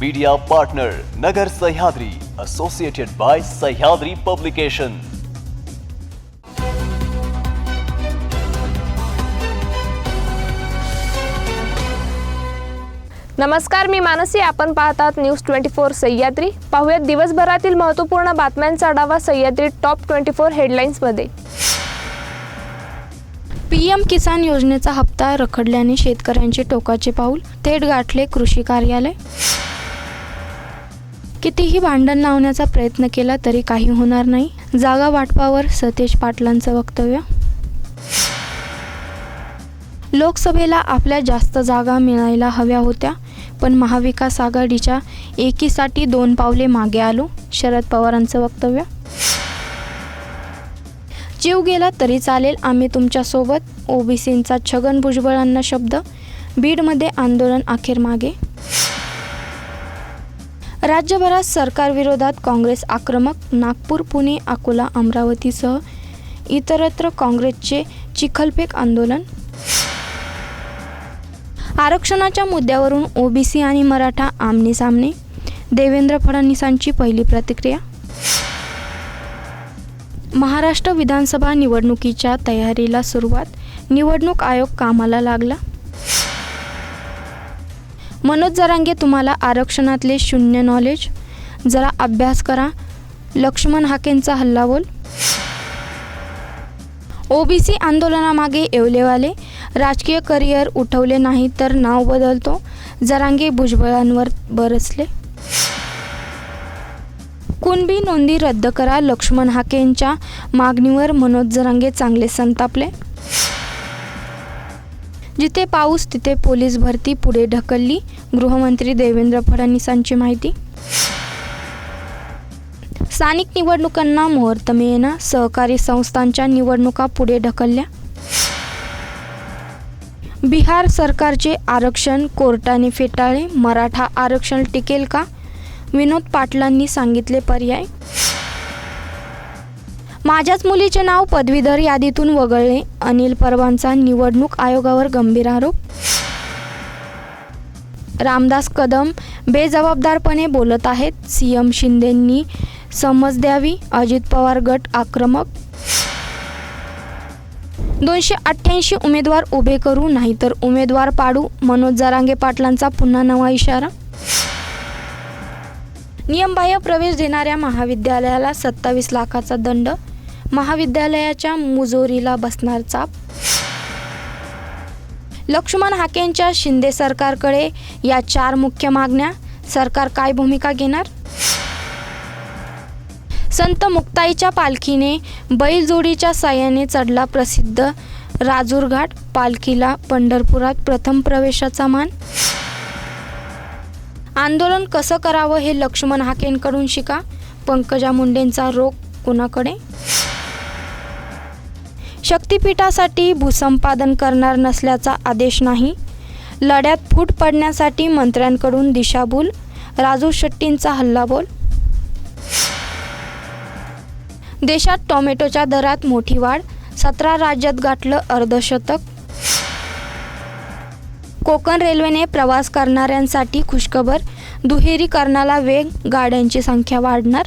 Media partner Nagar Sahyadri associated by Sahyadri publication नमस्कार मी मानसी. आपण पाहतात न्यूज ट्वेंटी फोर सह्याद्री. पाहूयात दिवसभरातील महत्त्वपूर्ण बातम्यांचा आढावा सह्याद्री टॉप ट्वेंटी फोर हेडलाईन्समध्ये पीएम किसान योजनेचा हप्ता रखडल्याने शेतकऱ्यांचे टोकाचे पाऊल थेट गाठले कृषी कार्यालय. कितीही भांडण लावण्याचा प्रयत्न केला तरी काही होणार नाही. जागा वाटपावर सतेज पाटलांचं वक्तव्य. लोकसभेला आपल्या जास्त जागा मिळायला हव्या होत्या पण महाविकास आघाडीच्या एकीसाठी दोन पावले मागे आलो शरद पवारांचं वक्तव्य. जीव गेला तरी चालेल आम्ही तुमच्यासोबत ओबीसींचा छगन भुजबळांना शब्द बीडमध्ये आंदोलन अखेर मागे. राज्यभरात सरकारविरोधात काँग्रेस आक्रमक नागपूर पुणे अकोला अमरावतीसह इतरत्र काँग्रेसचे चिखलफेक आंदोलन? आरक्षणाच्या मुद्द्यावरून ओबीसी आणि मराठा आमने सामने देवेंद्र फडणवीसांची पहिली प्रतिक्रिया? महाराष्ट्र विधानसभा निवडणुकीच्या तयारीला सुरुवात? निवडणूक आयोग कामाला लागला? मनोज जरांगे तुम्हाला आरक्षणातले शून्य नॉलेज जरा अभ्यास करा. लक्ष्मण हाकेंचा हल्लाबोल ओबीसी आंदोलनामागे येवलेवाले. राजकीय करिअर उठवले नाही तर नाव बदलतो. जरांगे भुजबळांवर बरसले. कुणबी नोंदी रद्द करा. लक्ष्मण हाकेंच्या मागणीवर मनोज जरांगे चांगले संतापले. जिथे पाऊस तिथे पोलीस भरती पुढे ढकलली. गृहमंत्री देवेंद्र फडणवीसांची माहिती. स्थानिक निवडणुकांना मुहूर्त मिळेना. सहकारी संस्थांच्या निवडणुका पुढे ढकलल्या. बिहार सरकारचे आरक्षण कोर्टाने फेटाळले. मराठा आरक्षण टिकेल का? विनोद पाटलांनी सांगितले पर्याय. माझ्याच मुलीचे नाव पदवीधर यादीतून वगळले. अनिल परवांचा निवडणूक आयोगावर गंभीर आरोप. रामदास कदम बेजबाबदारपणे बोलत आहेत. सीएम शिंदेंनी समज द्यावी. अजित पवार गट आक्रमक. दोनशे अठ्ठ्याऐंशी उमेदवार उभे करू नाहीतर उमेदवार पाडू. मनोज जरांगे पाटलांचा पुन्हा नवा इशारा. नियमबाह्य प्रवेश देणाऱ्या महाविद्यालयाला सत्तावीस लाखाचा दंड. महाविद्यालयाच्या मुजोरीला बसणार चाप? लक्ष्मण हाकेंच्या शिंदे सरकारकडे या चार मुख्य मागण्या सरकार काय भूमिका घेणार? संत मुक्ताईच्या पालखीने बैलजोडीच्या साह्याने चढला प्रसिद्ध राजूरघाट पालखीला पंढरपुरात प्रथम प्रवेशाचा मान? आंदोलन कसं करावं हे लक्ष्मण हाकेंकडून शिका पंकजा मुंडेंचा रोग कुणाकडे? शक्तिपीठासाठी भूसंपादन करणार नसल्याचा आदेश नाही. लढ्यात फूट पडण्यासाठी मंत्र्यांकडून दिशाभूल. राजू शेट्टींचा हल्लाबोल. देशात टोमॅटोच्या दरात मोठी वाढ. सतरा राज्यात गाठलं अर्धशतक. कोकण रेल्वेने प्रवास करणाऱ्यांसाठी खुशखबर. दुहेरीकरणाला वेग. गाड्यांची संख्या वाढणार.